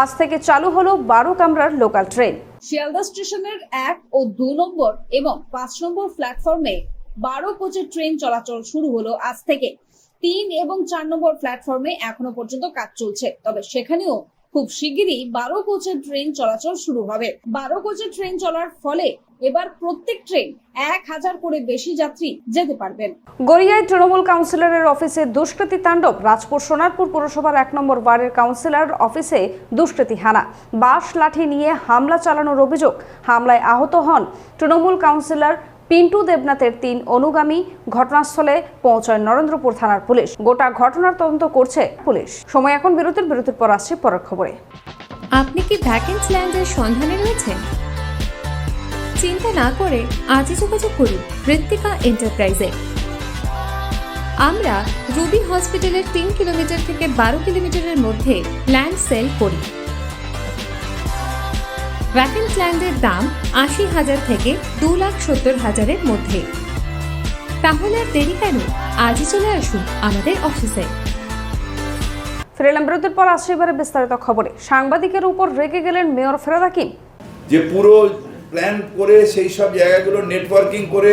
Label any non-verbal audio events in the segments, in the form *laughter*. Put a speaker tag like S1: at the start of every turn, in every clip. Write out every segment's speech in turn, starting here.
S1: আজ থেকে চালু হলো বারো কামরার লোকাল ট্রেন
S2: শিয়ালদা স্টেশনের এক ও দু নম্বর এবং পাঁচ নম্বর প্ল্যাটফর্মে বারো কোচের ট্রেন চলাচল শুরু হলো আজ থেকে। তিন এবং চার নম্বর প্ল্যাটফর্মে এখনও পর্যন্ত কাজ চলছে। তবে সেখানেও খুব শিগগিরই বারো কোচের ট্রেন চলাচল শুরু হবে। বারো কোচের ট্রেন চলার ফলে এবার প্রত্যেক ট্রেন এক হাজার করে বেশি যাত্রী যেতে পারবেন।
S1: গড়িয়ায় তৃণমূল কাউন্সিলরের অফিসে দুষ্কৃতী তাণ্ডব। রাজপুর সোনারপুর পুরসভার এক নম্বর ওয়ার্ডের কাউন্সিলর অফিসে দুষ্কৃতী হানা। বাস লাঠি নিয়ে হামলা চালানোর অভিযোগ। হামলায় আহত হন তৃণমূল কাউন্সিলর পিন্টু দেবনাথের তিন অনুগামী ঘটনাস্থলে পৌঁছায় নরেন্দ্রপুর থানার পুলিশ। গোটা ঘটনার তদন্ত করছে পুলিশ। সময় এখন বিরতির বিরতির পর আসছে পরের খবরে।
S3: আপনি কি ভ্যাকেন্স ল্যান্ডের সন্ধানে রয়েছেন? চিন্তা না করে আজই যোগাযোগ করুন ঋত্বিকা এন্টারপ্রাইজে। আমরা রুবি হসপিটালের তিন কিলোমিটার থেকে বারো কিলোমিটারের মধ্যে ল্যান্ড সেল করি। ভ্যাকেন্স ল্যান্ডের দাম আশি হাজার থেকে দু লাখ সত্তর হাজারের মধ্যে। তাহলে আর দেরি কেন? আজই চলে আসুন আমাদের অফিসে।
S1: ফিরে এলাম বিরতির পর আসছে এবারে বিস্তারিত খবরে। সাংবাদিকের উপর রেগে গেলেন মেয়র ফেরাদ হাকিম।
S4: যে পুরো প্ল্যান করে সেই সব জায়গাগুলো নেটওয়ার্কিং করে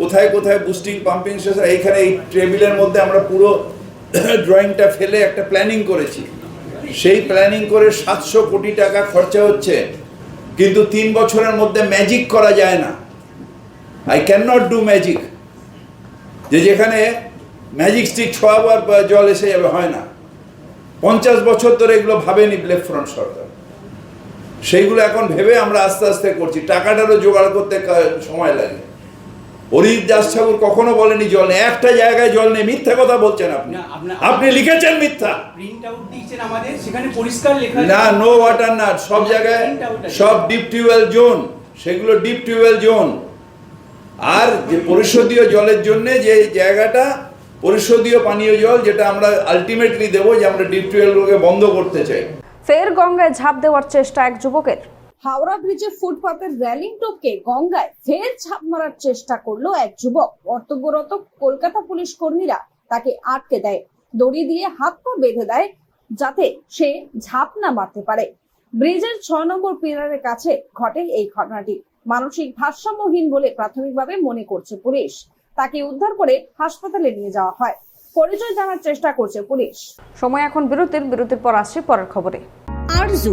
S4: কোথায় কোথায় বুস্টিং পাম্পিং স্টেশন এইখানে এই টেবিলের মধ্যে আমরা পুরো *coughs* ড্রয়িংটা ফেলে একটা প্ল্যানিং করেছি। সেই প্ল্যানিং করে সাতশো কোটি টাকা খরচা হচ্ছে। কিন্তু তিন বছরের মধ্যে ম্যাজিক করা যায় না। I can not do magic যে যেখানে ম্যাজিক স্টিক ছোয়াবার জল এসে যাবে, হয় না। পঞ্চাশ বছর ধরে এগুলো ভাবেনি ব্লেক ফ্রন্ট সরকার। সেইগুলো এখন ভেবে আমরা আস্তে আস্তে করছি। টাকাটারও জোগাড় করতে সময় লাগে। অরিজিৎ দাস ঠাকুর কখনো বলেনি জল নেই। একটা জায়গায় জল নেই। মিথ্যা কথা বলছেন আপনি।
S5: আপনি
S4: লিখেছেন মিথ্যা।
S5: প্রিন্ট আউট দিয়েছেন আমাদের সেখানে পরিষ্কার লেখা
S4: না নো ওয়াটার না সব জায়গায়। সব ডিপ টিউবওয়েল জোন সেগুলো ডিপ টিউবওয়েল জোন আর যে পরিশোধীয় জলের জন্য যে জায়গাটা পরিশোধীয় পানীয় জল যেটা আমরা আলটিমেটলি দেবো যে আমরা ডিপ টিউবওয়েলগুলোকে বন্ধ করতে চাই।
S1: ফের গঙ্গায় ঝাঁপ দেওয়ার চেষ্টা এক যুবকের।
S2: হাওড়া ব্রিজে ফুটপাতের র্যালিং টোপকে গঙ্গায় ফের ছাপ মারার চেষ্টা করল এক যুবক। কর্তব্যরত কলকাতা পুলিশ কর্মীরা তাকে আটকে দেয়। দড়ি দিয়ে হাত পা বেঁধে দেয় যাতে সে ঝাঁপ না মারতে পারে। ব্রিজের ছ নম্বর পিলারের কাছে ঘটে এই ঘটনাটি। মানসিক ভারসাম্যহীন বলে প্রাথমিকভাবে মনে করছে পুলিশ। তাকে উদ্ধার করে হাসপাতালে নিয়ে যাওয়া হয়। পরিচয় জানার চেষ্টা করছে পুলিশ।
S1: সময় এখন বিরতির বিরতির পর আসছে পরের খবরে।
S6: Arzu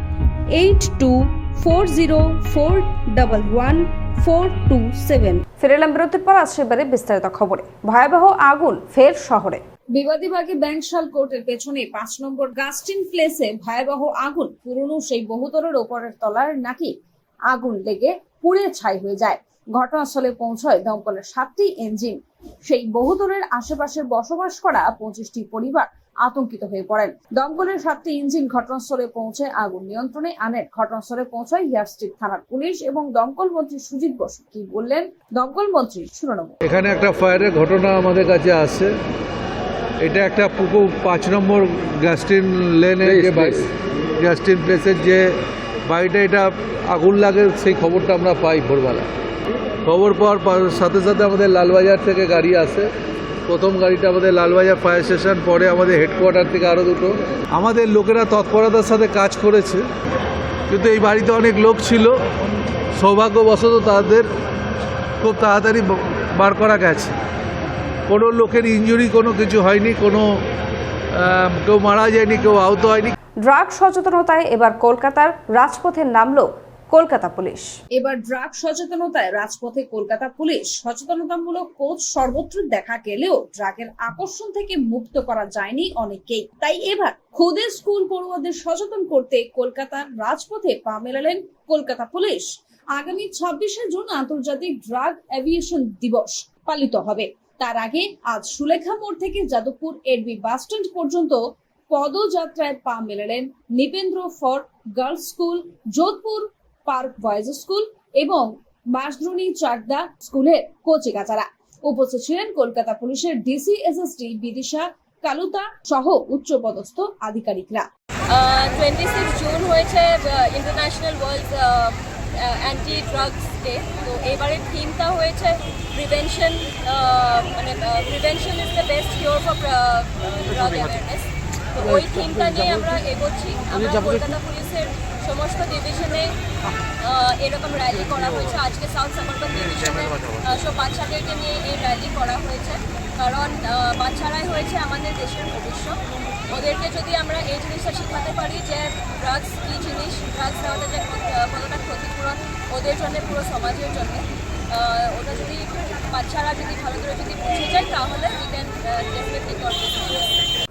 S6: Eight two four zero four double one four two seven.
S1: ফিরে এলাম বিরতির পর আসছে এবারে বিস্তারিত খবরে। ভয়াবহ আগুন ফের শহরে।
S2: বিবাদীবাগী ব্যাংকশাল কোর্টের পেছনে পাঁচ নম্বর গাস্টিন প্লেসে ভয়াবহ আগুন। পুরনো সেই বহুতরের ওপরের তলার নাকি আগুন লেগে পুড়ে ছাই হয়ে যায়। ঘটনাস্থলে পৌঁছয় দমকলের সাতটি ইঞ্জিন সেই বহুতরের আশেপাশে বসবাস করা পঁচিশটি পরিবার। আতঙ্কিত হয়ে পড়েন। দমকলের সাতটি ইঞ্জিন ঘটনাস্থলে পৌঁছে আগুন নিয়ন্ত্রণে আনেন। ঘটনাস্থলে পৌঁছায় ইয়ারস্ট্রিট থানার পুলিশ এবং দমকল মন্ত্রী সুজিত বসু কি বললেন দমকল মন্ত্রী? শুনে
S7: এখানে একটা ফায়ারের ঘটনা আমাদের কাছে আসছে এটা একটা পুকুর পাঁচ নম্বর গ্যাস্টিন লেনে যে গ্যাস্টিন প্লেসের যে বাড়িটা এটা আগুন লাগে সেই খবরটা আমরা পাই ভোরবেলা। খবর পাওয়ার সাথে সাথে আমাদের লালবাজার থেকে গাড়ি আসে। প্রথম গাড়িটা আমাদের লালবাজার ফায়ার স্টেশন, পরে আমাদের হেডকোয়ার্টার থেকে আরও দুটো। আমাদের লোকেরা তৎপরতার সাথে কাজ করেছে। কিন্তু এই বাড়িতে অনেক লোক ছিল। সৌভাগ্যবশত তাদের খুব তাড়াতাড়ি বার করা গেছে। কোনো লোকের ইঞ্জুরি কোনো কিছু হয়নি, কোনো কেউ মারা যায়নি, কেউ আহত হয়নি।
S1: ড্রাগ সচেতনতায় এবার কলকাতার রাজপথে নামলো কলকাতা পুলিশ।
S2: এবার ড্রাগ সচেতনতায় রাজপথে কলকাতা পুলিশ। সচেতনতামূলক কোচ সর্বত্র দেখা গেলেও ড্রাগের আকর্ষণ থেকে মুক্ত করা যায়নি অনেকেই তাই এবার খুদে স্কুল পড়ুয়াদের সচেতন করতে কলকাতার রাজপথে পা মেলালেন কলকাতা পুলিশ। আগামী ছাব্বিশে জুন আন্তর্জাতিক ড্রাগ অ্যাভিয়েশন দিবস পালিত হবে। তার আগে আজ সুলেখা মোড় থেকে যাদবপুর এডবি বাসস্ট্যান্ড পর্যন্ত পদযাত্রায় পা মেলালেন Nipendra for girls school, Jodhpur park boys school এবং বাঁশদ্রুনি চাকদা স্কুলের কচিকাচারা উপস্থিত ছিলেন কলকাতা পুলিশের ডিসি এসএসটি বিদিশা কালুতা সহ উচ্চপদস্থ আধিকারিকরা।
S8: টোয়েন্টি সিক্স জুন হয়েছে international world anti drugs day তো এবারের থিমটা হয়েছে প্রিভেনশন মানে prevention is the best cure for drug awareness তো ওই থিমটা নিয়ে আমরা এগোচ্ছি। আমরা কলকাতা পুলিশের সমস্ত ডিভিশনে এরকম র্যালি করা হয়েছে। আজকে সাউথ সামারবান ডিভিশনে সব বাচ্চাদেরকে নিয়ে এই র্যালি করা হয়েছে। কারণ বাচ্চারাই হয়েছে আমাদের দেশের ভবিষ্যৎ ওদেরকে যদি আমরা এই জিনিসটা শেখাতে পারি যে ড্রাগস কী জিনিস ড্রাগস নেওয়াতে যে কতটা ক্ষতিপূরণ ওদের জন্য পুরো সমাজের জন্য। ওটা যদি, বাচ্চারা যদি ভালো করে যদি বুঝে যায়, তাহলে উই ক্যান ডেফিনেটলি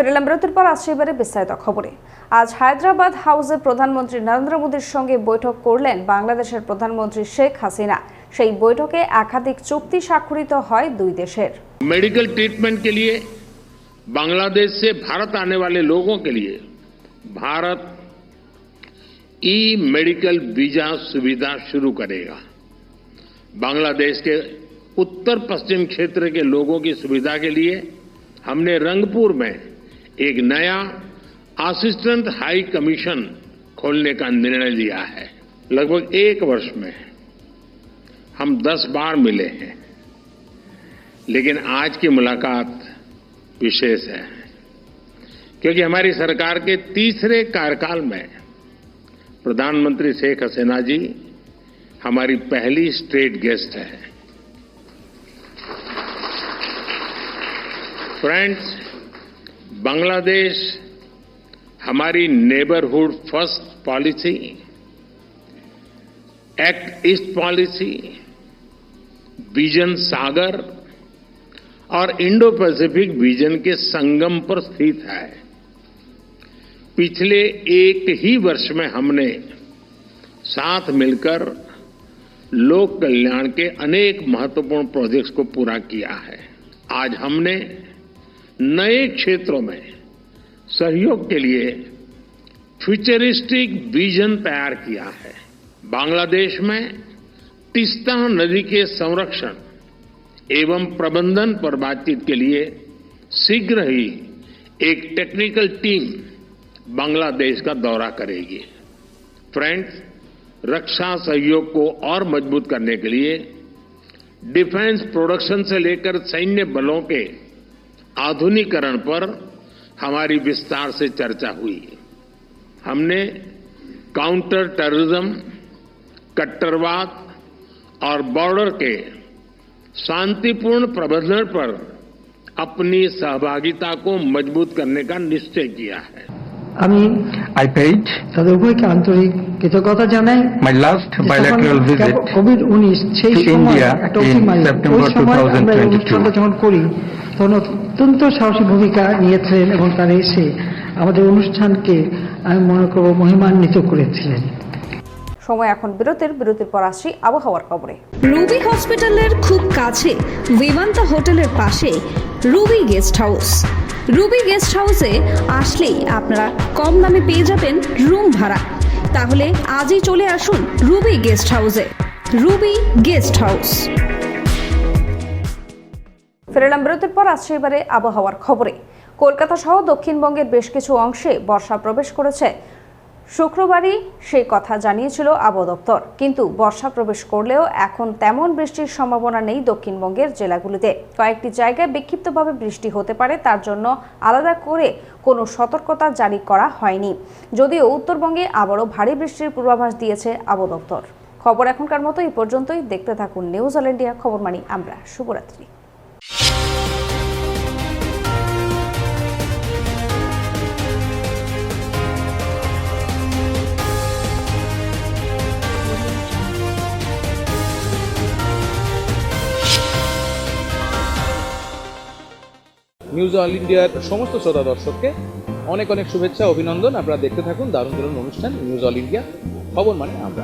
S1: ফিরলাম বিরতির পর আসছে এবারে বিস্তারিত খবরে আজ হায়দ্রাবাদ হাউসে প্রধানমন্ত্রী নরেন্দ্র মোদীর সঙ্গে বৈঠক করলেন বাংলাদেশের প্রধানমন্ত্রী শেখ হাসিনা সেই বৈঠকে একাধিক চুক্তি স্বাক্ষরিত হয় দুই দেশের
S9: मेडिकल ट्रीटमेंट के लिए बांग्लादेश से भारत आने वाले लोगों के लिए भारत ई मेडिकल वीजा सुविधा शुरू करेगा बांग्लादेश के उत्तर पश्चिम क्षेत्र के लोगों की सुविधा के लिए हमने रंगपुर में एक नया असिस्टेंट हाई कमीशन खोलने का निर्णय लिया है। लगभग एक वर्ष में हम दस बार मिले हैं। लेकिन आज की मुलाकात विशेष है, क्योंकि हमारी सरकार के तीसरे कार्यकाल में प्रधानमंत्री शेख हसीना जी हमारी पहली स्टेट गेस्ट है। फ्रेंड्स बांग्लादेश हमारी neighbourhood first policy act east policy vision Sagar और इंडो पैसिफिक विजन के संगम पर स्थित है। पिछले एक ही वर्ष में हमने साथ मिलकर लोक कल्याण के अनेक महत्वपूर्ण प्रोजेक्ट्स को पूरा किया है। आज हमने नए क्षेत्रों में सहयोग के लिए फ्यूचरिस्टिक विजन तैयार किया है। बांग्लादेश में तिस्ता नदी के संरक्षण एवं प्रबंधन पर बातचीत के लिए शीघ्र ही एक टेक्निकल टीम बांग्लादेश का दौरा करेगी। फ्रेंड्स रक्षा सहयोग को और मज़बूत करने के लिए डिफेंस प्रोडक्शन से लेकर सैन्य बलों के आधुनिकीकरण पर हमारी विस्तार से चर्चा हुई हमने काउंटर टेररिज्म कट्टरवाद और बॉर्डर के शांतिपूर्ण प्रबंधन पर अपनी सहभागिता को मजबूत करने का निश्चय किया है
S10: আমি
S11: I paid
S10: তাদের উভয়কে আন্তরিক কৃতজ্ঞতা জানাই
S11: my last
S10: যে
S11: bilateral
S10: যখন
S11: visit
S10: কোভিড উনিশ সেই
S11: to
S10: সময়
S11: India
S10: একটা
S11: in
S10: অতিমারি
S11: September
S10: ওই সময় আমরা এই
S11: 2022
S10: অনুষ্ঠানটা যখন করি তখন অত্যন্ত সাহসী ভূমিকা নিয়েছিলেন এবং তারা এসে আমাদের অনুষ্ঠানকে আমি মনে করব মহিমান্বিত করেছিলেন।
S1: সময় এখন বিরতির বিরতির পর আসছি আবহাওয়ার খবরে।
S6: রুবি হসপিটালের খুব কাছে বিমান্তা হোটেলের পাশে Ruby guest house.
S2: Ruby guest হাউসে আসলেই আপনারা কম দামে পেয়ে যাবেন রুম ভাড়া। তাহলে আজই চলে আসুন রুবি গেস্ট হাউসে। Ruby guest house.
S1: ফেরালাম বিরতির পর আসছে এবারে আবহাওয়ার খবরে। কলকাতা সহ দক্ষিণবঙ্গের বেশ কিছু অংশে বর্ষা প্রবেশ করেছে। শুক্রবারই সেই কথা জানিয়েছিল আবহাওয়া দপ্তর। কিন্তু বর্ষা প্রবেশ করলেও এখন তেমন বৃষ্টির সম্ভাবনা নেই দক্ষিণবঙ্গের জেলাগুলিতে। কয়েকটি জায়গায় বিক্ষিপ্তভাবে বৃষ্টি হতে পারে, তার জন্য আলাদা করে কোনো সতর্কতা জারি করা হয়নি। যদিও উত্তরবঙ্গে আবারও ভারী বৃষ্টির পূর্বাভাস দিয়েছে আবহাওয়া দপ্তর। খবর এখনকার মতো এই পর্যন্তই। দেখতে থাকুন নিউজ অল ইন্ডিয়া খবর মানি আমরা, শুভরাত্রি।
S11: নিউজ অল ইন্ডিয়ার সমস্ত শ্রোতা দর্শককে অনেক অনেক শুভেচ্ছা, অভিনন্দন। আপনারা দেখতে থাকুন দারুণ দারুণ অনুষ্ঠান নিউজ অল ইন্ডিয়া খবর মানে আমরা।